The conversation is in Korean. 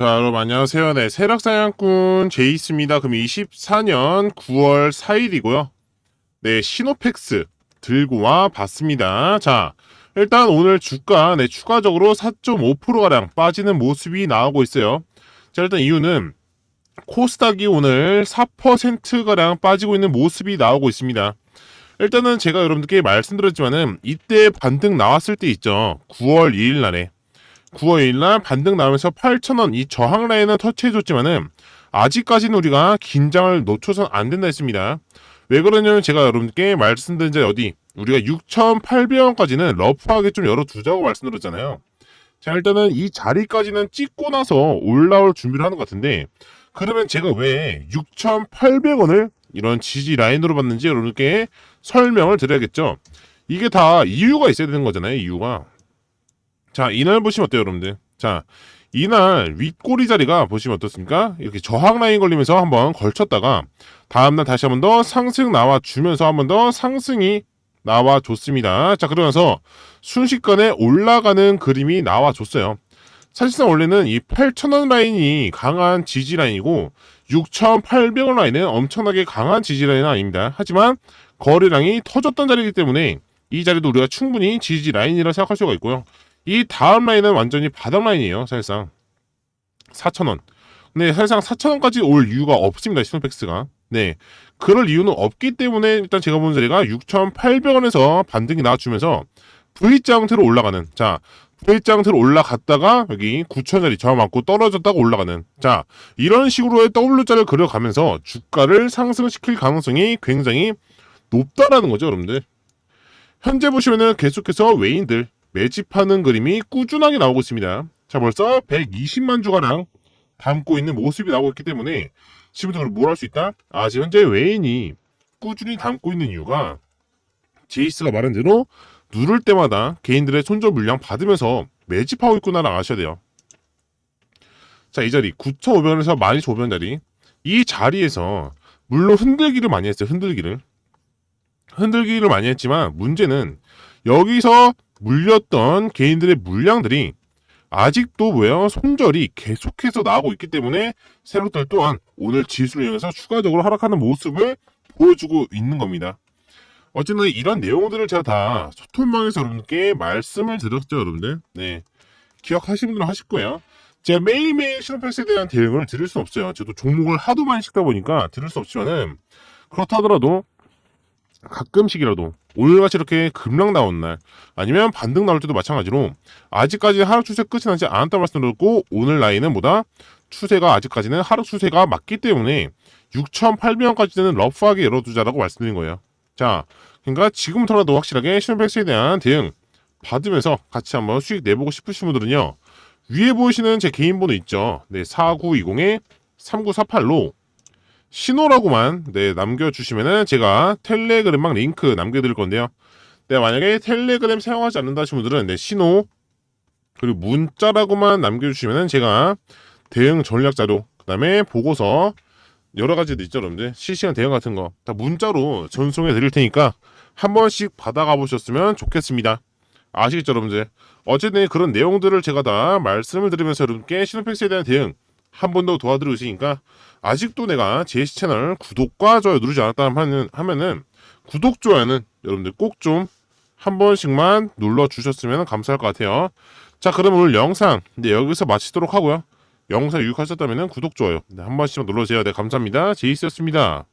자, 여러분 안녕하세요. 네, 세력사냥꾼 제이스입니다. 그럼 24년 9월 4일이고요. 네, 시노팩스 들고 와 봤습니다. 자, 일단 오늘 주가 네, 추가적으로 4.5%가량 빠지는 모습이 나오고 있어요. 자, 일단 이유는 코스닥이 오늘 4%가량 빠지고 있는 모습이 나오고 있습니다. 일단은 제가 여러분들께 말씀드렸지만은 이때 반등 나왔을 때 있죠. 9월 2일 날에 9월 2일 날 반등 나오면서 8,000원 이 저항 라인은 터치해줬지만은 아직까지는 우리가 긴장을 놓쳐선 안 된다 했습니다. 왜 그러냐면 제가 여러분께 말씀드린 자 어디 우리가 6,800원까지는 러프하게 좀 열어두자고 말씀드렸잖아요. 자 일단은 이 자리까지는 찍고 나서 올라올 준비를 하는 것 같은데 그러면 제가 왜 6,800원을 이런 지지 라인으로 봤는지 여러분께 설명을 드려야겠죠. 이게 다 이유가 있어야 되는 거잖아요. 이유가. 자, 이날 보시면 어때요, 여러분들? 자, 이날 윗꼬리 자리가 보시면 어떻습니까? 이렇게 저항 라인 걸리면서 한번 걸쳤다가 다음날 다시 한번 더 상승 나와 주면서 한번 더 상승이 나와 줬습니다. 자, 그러면서 순식간에 올라가는 그림이 나와 줬어요. 사실상 원래는 이 8,000원 라인이 강한 지지 라인이고 6,800원 라인은 엄청나게 강한 지지 라인은 아닙니다. 하지만 거래량이 터졌던 자리이기 때문에 이 자리도 우리가 충분히 지지 라인이라 생각할 수가 있고요. 이 다음 라인은 완전히 바닥 라인이에요. 사실상 4,000원. 근데 사실상 4,000원까지 올 이유가 없습니다. 시노팩스가. 네. 그럴 이유는 없기 때문에 일단 제가 본 자리가 6,800원에서 반등이 나와주면서 V자 형태로 올라가는 자 V자 형태로 올라갔다가 여기 9,000원짜리 저항 맞고 떨어졌다가 올라가는 자 이런 식으로의 W자를 그려가면서 주가를 상승시킬 가능성이 굉장히 높다라는 거죠 여러분들 현재 보시면은 계속해서 외인들 매집하는 그림이 꾸준하게 나오고 있습니다. 자, 벌써 120만 주가량 담고 있는 모습이 나오고 있기 때문에 지금부터 뭘 할 수 있다? 아, 지금 현재 외인이 꾸준히 담고 있는 이유가 제이스가 말한 대로 누를 때마다 개인들의 손절 물량 받으면서 매집하고 있구나를 아셔야 돼요. 자, 이 자리 9,500원에서 12,500원 자리 이 자리에서 물론 흔들기를 많이 했어요. 흔들기를 흔들기를 많이 했지만 문제는 여기서 물렸던 개인들의 물량들이 아직도 뭐예요? 손절이 계속해서 나오고 있기 때문에 세력들 또한 오늘 지수를 이용해서 추가적으로 하락하는 모습을 보여주고 있는 겁니다. 어쨌든 이런 내용들을 제가 다 소통망에서 여러분께 말씀을 드렸죠, 여러분들. 네. 기억하시는 분들은 하실 거예요. 제가 매일매일 신호팩스에 대한 대응을 드릴 수 없어요. 저도 종목을 하도 많이 찍다 보니까 드릴 수 없지만은 그렇다 하더라도 가끔씩이라도 오늘같이 이렇게 급락 나온 날 아니면 반등 나올 때도 마찬가지로 아직까지 하락 추세 끝이 나지 않았다 말씀드렸고 오늘 라인은 뭐다 추세가 아직까지는 하락 추세가 맞기 때문에 6,800원까지는 러프하게 열어두자라고 말씀드린 거예요. 자, 그러니까 지금부터라도 확실하게 신용백스에 대한 대응 받으면서 같이 한번 수익 내보고 싶으신 분들은요. 위에 보이시는 제 개인 번호 있죠. 네, 4920에 3948로 신호라고만 네, 남겨주시면은 제가 텔레그램망 링크 남겨드릴 건데요. 네, 만약에 텔레그램 사용하지 않는다 하시는 분들은 네, 신호 그리고 문자라고만 남겨주시면은 제가 대응 전략 자료 그다음에 보고서 여러 가지도 있죠, 여러분들 실시간 대응 같은 거 다 문자로 전송해 드릴 테니까 한 번씩 받아가 보셨으면 좋겠습니다. 아시겠죠, 여러분들? 어쨌든 그런 내용들을 제가 다 말씀을 드리면서 여러분께 신호팩스에 대한 대응 한 번 더 도와드리고 있으니까 아직도 내가 제시 채널 구독과 좋아요 누르지 않았다 하면은, 하면은 구독 좋아요는 여러분들 꼭 좀 한 번씩만 눌러 주셨으면 감사할 것 같아요. 자, 그럼 오늘 영상 네, 여기서 마치도록 하고요. 영상 유익하셨다면 구독 좋아요 네, 한 번씩만 눌러주세요. 네, 감사합니다. 제이스였습니다.